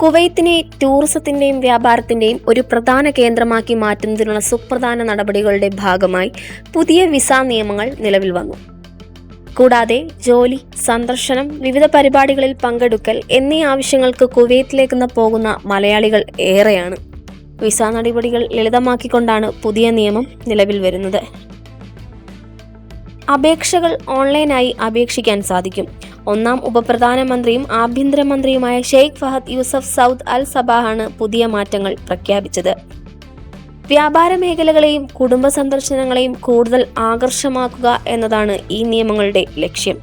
കുവൈത്തിനെ ടൂറിസത്തിന്റെയും വ്യാപാരത്തിന്റെയും ഒരു പ്രധാന കേന്ദ്രമാക്കി മാറ്റുന്നതിനുള്ള സുപ്രധാന നടപടികളുടെ ഭാഗമായി പുതിയ വിസ നിയമങ്ങൾ നിലവിൽ വന്നു. കൂടാതെ ജോലി സന്ദർശനം വിവിധ പരിപാടികളിൽ പങ്കെടുക്കൽ എന്നീ ആവശ്യങ്ങൾക്ക് കുവൈത്തിലേക്ക് പോകുന്ന മലയാളികൾ ഏറെയാണ്. വിസ നടപടികൾ ലളിതമാക്കിക്കൊണ്ടാണ് പുതിയ നിയമം നിലവിൽ വരുന്നത്. അപേക്ഷകൾ ഓൺലൈനായി അപേക്ഷിക്കാൻ സാധിക്കും. ഒന്നാം ഉപപ്രധാനമന്ത്രിയും ആഭ്യന്തരമന്ത്രിയുമായ Sheikh Fahad Yousef Saud Al സബാഹാണ് പുതിയ മാറ്റങ്ങൾ പ്രഖ്യാപിച്ചത്. വ്യാപാര മേഖലകളെയും കുടുംബ സന്ദർശനങ്ങളെയും കൂടുതൽ ആകർഷമാക്കുക എന്നതാണ് ഈ നിയമങ്ങളുടെ ലക്ഷ്യം.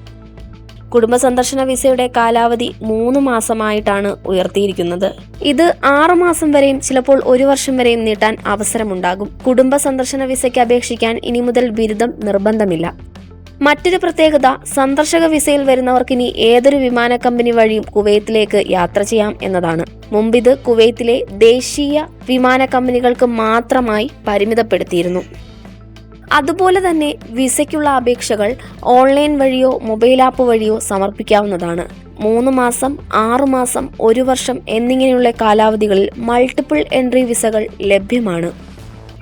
കുടുംബ സന്ദർശന വിസയുടെ കാലാവധി മൂന്ന് മാസമായിട്ടാണ് ഉയർത്തിയിരിക്കുന്നത്. ഇത് ആറ് മാസം വരെയും ചിലപ്പോൾ ഒരു വർഷം വരെയും നീട്ടാൻ അവസരമുണ്ടാകും. കുടുംബ സന്ദർശന വിസയ്ക്ക് അപേക്ഷിക്കാൻ ഇനി മുതൽ ബിരുദം നിർബന്ധമില്ല. മറ്റൊരു പ്രത്യേകത സന്ദർശക വിസയിൽ വരുന്നവർക്ക് ഇനി ഏതൊരു വിമാന കമ്പനി വഴിയും കുവൈത്തിലേക്ക് യാത്ര ചെയ്യാം എന്നതാണ്. മുമ്പിത് കുവൈത്തിലെ ദേശീയ വിമാന കമ്പനികൾക്ക് മാത്രമായി പരിമിതപ്പെടുത്തിയിരുന്നു. അതുപോലെ തന്നെ വിസയ്ക്കുള്ള അപേക്ഷകൾ ഓൺലൈൻ വഴിയോ മൊബൈൽ ആപ്പ് വഴിയോ സമർപ്പിക്കാവുന്നതാണ്. മൂന്ന് മാസം ആറു മാസം ഒരു വർഷം എന്നിങ്ങനെയുള്ള കാലാവധികളിൽ മൾട്ടിപ്പിൾ എൻട്രി വിസകൾ ലഭ്യമാണ്.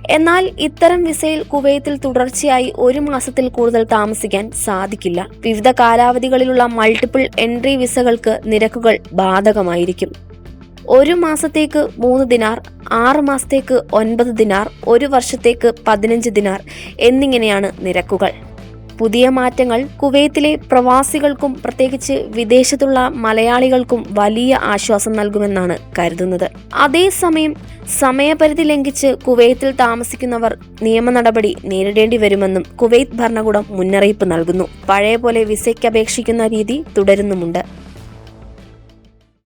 എന്നാൽ ഇത്തരം വിസയിൽ കുവൈത്തിൽ തുടർച്ചയായി ഒരു മാസത്തിൽ കൂടുതൽ താമസിക്കാൻ സാധിക്കില്ല. വിവിധ കാലാവധികളിലുള്ള മൾട്ടിപ്പിൾ എൻട്രി വിസകൾക്ക് നിരക്കുകൾ ബാധകമായിരിക്കും. ഒരു മാസത്തേക്ക് മൂന്ന് ദിനാർ ആറ് മാസത്തേക്ക് ഒൻപത് ദിനാർ ഒരു വർഷത്തേക്ക് പതിനഞ്ച് ദിനാർ എന്നിങ്ങനെയാണ് നിരക്കുകൾ. പുതിയ മാറ്റങ്ങൾ കുവൈത്തിലെ പ്രവാസികൾക്കും പ്രത്യേകിച്ച് വിദേശത്തുള്ള മലയാളികൾക്കും വലിയ ആശ്വാസം നൽകുമെന്നാണ് കരുതുന്നത്. അതേസമയം സമയപരിധി ലംഘിച്ച് കുവൈത്തിൽ താമസിക്കുന്നവർ നിയമ നടപടി നേരിടേണ്ടി വരുമെന്നും കുവൈത്ത് ഭരണകൂടം മുന്നറിയിപ്പ് നൽകുന്നു. പഴയ പോലെ വിസയ്ക്ക് അപേക്ഷിക്കുന്ന രീതി തുടരുന്നുമുണ്ട്.